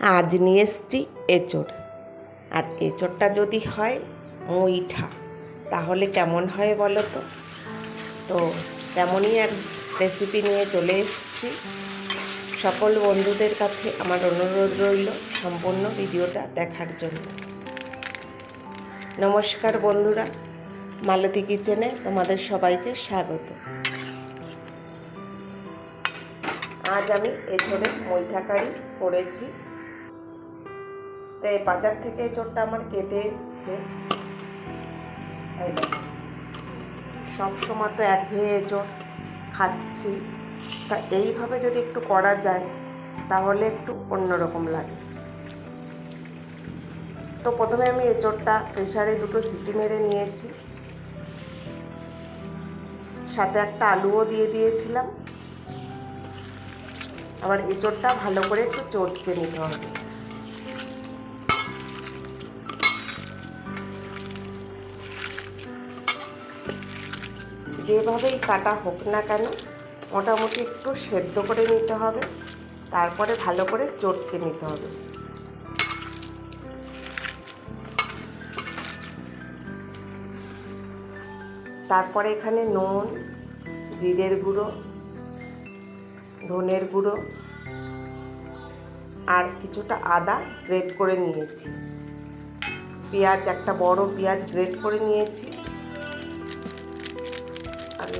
আজ নিয়ে এসছি এঁচড়। আর এঁচড়টা যদি হয়, মুইঠা। তাহলে কেমন হয় বলো তো? তো তেমনই এক রেসিপি নিয়ে চলে এসেছি। সকল বন্ধুদের কাছে আমার অনুরোধ রইল সম্পূর্ণ ভিডিওটা দেখার জন্য। নমস্কার বন্ধুরা, মালতী কিচেনে তোমাদের সবাইকে স্বাগত। আজ আমি এঁচড়ে মৈঠা কারি করেছি। তো এই বাজার থেকে এঁচড়টা আমার কেটে এসছে। সবসময় তো একঘেয়ে এঁচড় খাচ্ছি। তা এইভাবে যদি একটু করা যায়, তাহলে একটু অন্যরকম লাগে। তো প্রথমে আমি এঁচড়টা প্রেশারে দুটো সিটি মেরে নিয়েছি। সাথে একটা আলুও দিয়ে দিয়েছিলাম। আবার এঁচড়টা ভালো করে একটু চটকে নিতে হবে। যেভাবেই কাটা হোক না কেন, মোটামুটি একটু সেদ্ধ করে নিতে হবে। তারপরে ভালো করে চটকে নিতে হবে। তারপরে এখানে নুন, জিরের গুঁড়ো, ধনের গুঁড়ো আর কিছুটা আদা গ্রেট করে নিয়েছি। পেঁয়াজ, একটা বড় পেঁয়াজ গ্রেট করে নিয়েছি।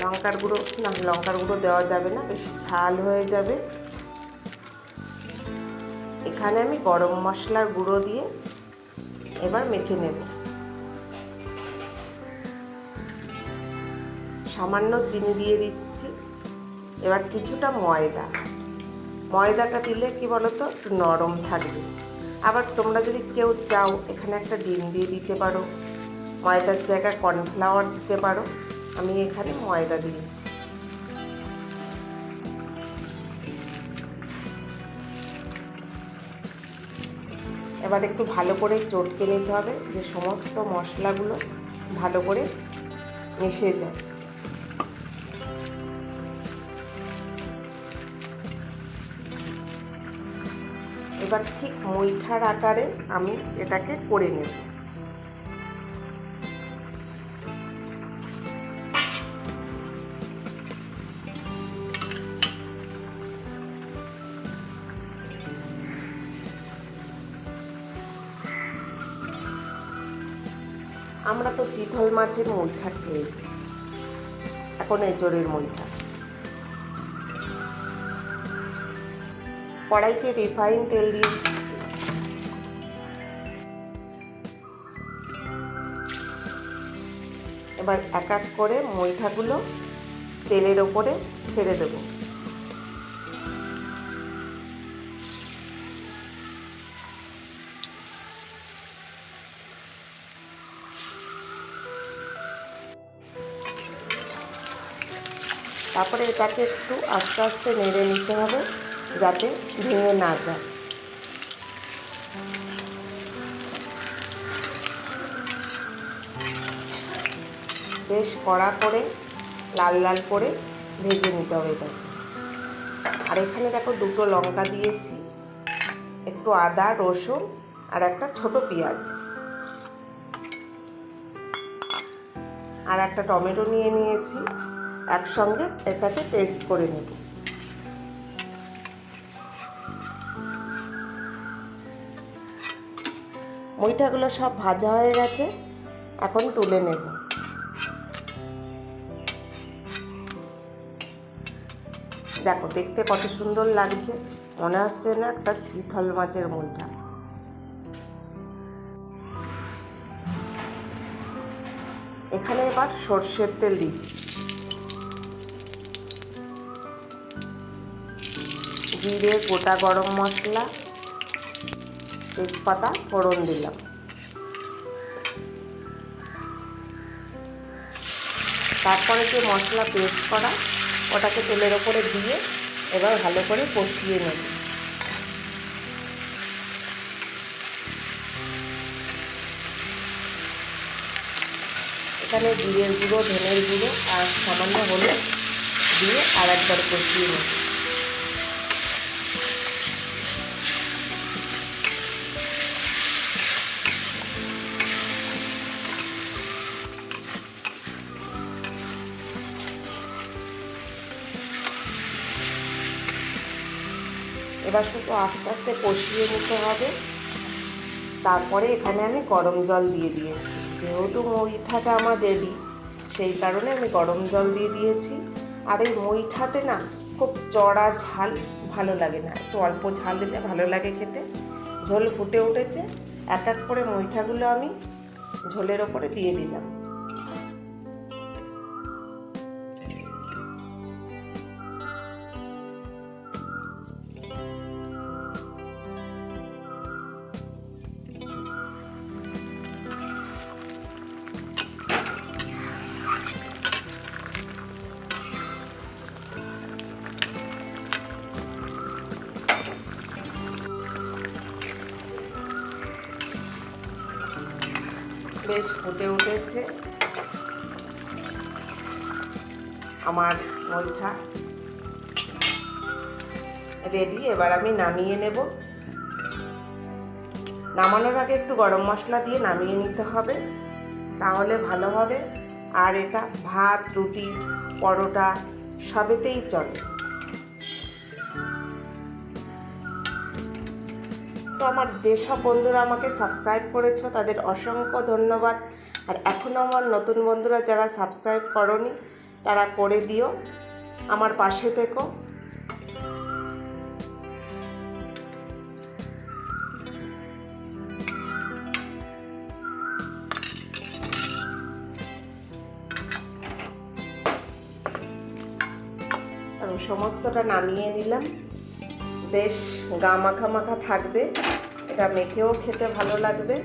লঙ্কার গুঁড়ো, না, লঙ্কার গুঁড়ো দেওয়া যাবে না, বেশি ঝাল হয়ে যাবে। এখানে আমি গরম মশলার গুঁড়ো দিয়ে এবার মেখে নেব। সামান্য চিনি দিয়ে দিচ্ছি। এবার কিছুটা ময়দা। ময়দাটা দিলে কি বলতো, একটু নরম থাকবে। আবার তোমরা যদি কেউ চাও, এখানে একটা ডিম দিয়ে দিতে পারো। ময়দার জায়গায় কর্নফ্লাওয়ার দিতে পারো। আমি এখানে ময়দা দিয়েছি এবার একটু ভালো করে চটকে নিতে হবে, যে সমস্ত মশলাগুলো ভালো করে মিশে যায়। এবার ঠিক মুইঠার আকারে আমি এটাকে করে নেব। আমরা তো চিতল মাছের মুইঠা খেয়েছি। এখন এঁচড়ের মুইঠা কড়াইতে রিফাইন তেল দিয়ে দিচ্ছি। এবার এক এক করে মুইঠাগুলো তেলের ওপরে ছেড়ে দেবো। তারপরে এটাকে একটু আস্তে আস্তে নেড়ে নিতে হবে, যাতে ভেঙে না যায়। বেশ কড়া করে, লাল লাল করে ভেজে নিতে হবে এটাকে। আর এখানে দেখো দুটো লঙ্কা দিয়েছি, একটু আদা, রসুন আর একটা ছোট পেঁয়াজ। আর একটা টমেটো নিয়ে নিয়েছি। একসঙ্গে এটাকে পেস্ট করে নেব। মুইঠাগুলো সব ভাজা হয়ে গেছে, এখন তুলে নেব। দেখো, দেখতে কত সুন্দর লাগছে। মনে হচ্ছে না একটা চিথল মাছের মুইঠা এখানে এবার সর্ষের তেল দিচ্ছি। জিরে, গোটা গরম মশলা, তেজপাতা, ফোড়ন দিলাম। তারপরে যে মশলা পেস্ট করা, ওটাকে তেলের ওপরে দিয়ে এবার ভালো করে কষিয়ে নেব। এখানে জিরের গুঁড়ো, ধনের গুঁড়ো আর সামান্য হলুদ দিয়ে আর একবার কষিয়ে নেব। এবার শুধু আস্তে আস্তে কষিয়ে নিতে হবে। তারপরে এখানে আমি গরম জল দিয়ে দিয়েছি। যেহেতু মুইঠাটা আমার রেডি সেই কারণে আমি গরম জল দিয়ে দিয়েছি। আর এই মুইঠাতে না খুব চড়া ঝাল ভালো লাগে না। একটু অল্প ঝাল দিলে ভালো লাগে খেতে। ঝোল ফুটে উঠেছে। এক এক করে মুইঠাগুলো আমি ঝোলের ওপরে দিয়ে দিলাম। বেশ ফুটে উঠেছে। আমার মইঠা রেডি এবার আমি নামিয়ে নেব। নামানোর আগে একটু গরম মশলা দিয়ে নামিয়ে নিতে হবে, তাহলে ভালো হবে। আর এটা ভাত, রুটি, পরোটা সবেতেই চলে। আমার যেসব বন্ধুরা আমাকে সাবস্ক্রাইব করেছ, তাদের অসংখ্য ধন্যবাদ। আর এখনও আমার নতুন বন্ধুরা যারা সাবস্ক্রাইব করনি, তারা করে দিও। আমার পাশে থেকো। সমস্তটা নামিয়ে নিলাম। বেশ গা মাখা মাখা থাকবে। এটা মেখেও খেতে ভালো লাগবে।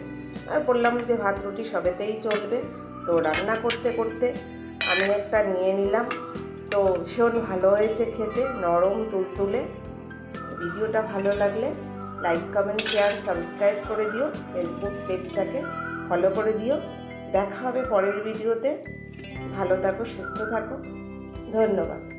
আর বললাম যে ভাত রুটি সবেতেই চলবে। তো রান্না করতে করতে আমি একটা নিয়ে নিলাম। তো ভীষণ ভালো হয়েছে খেতে, নরম তুলতুলে। ভিডিওটা ভালো লাগলে লাইক, কমেন্ট, শেয়ার, সাবস্ক্রাইব করে দিও। ফেসবুক পেজটাকে ফলো করে দিও। দেখা হবে পরের ভিডিওতে। ভালো থাকো, সুস্থ থাকো। ধন্যবাদ।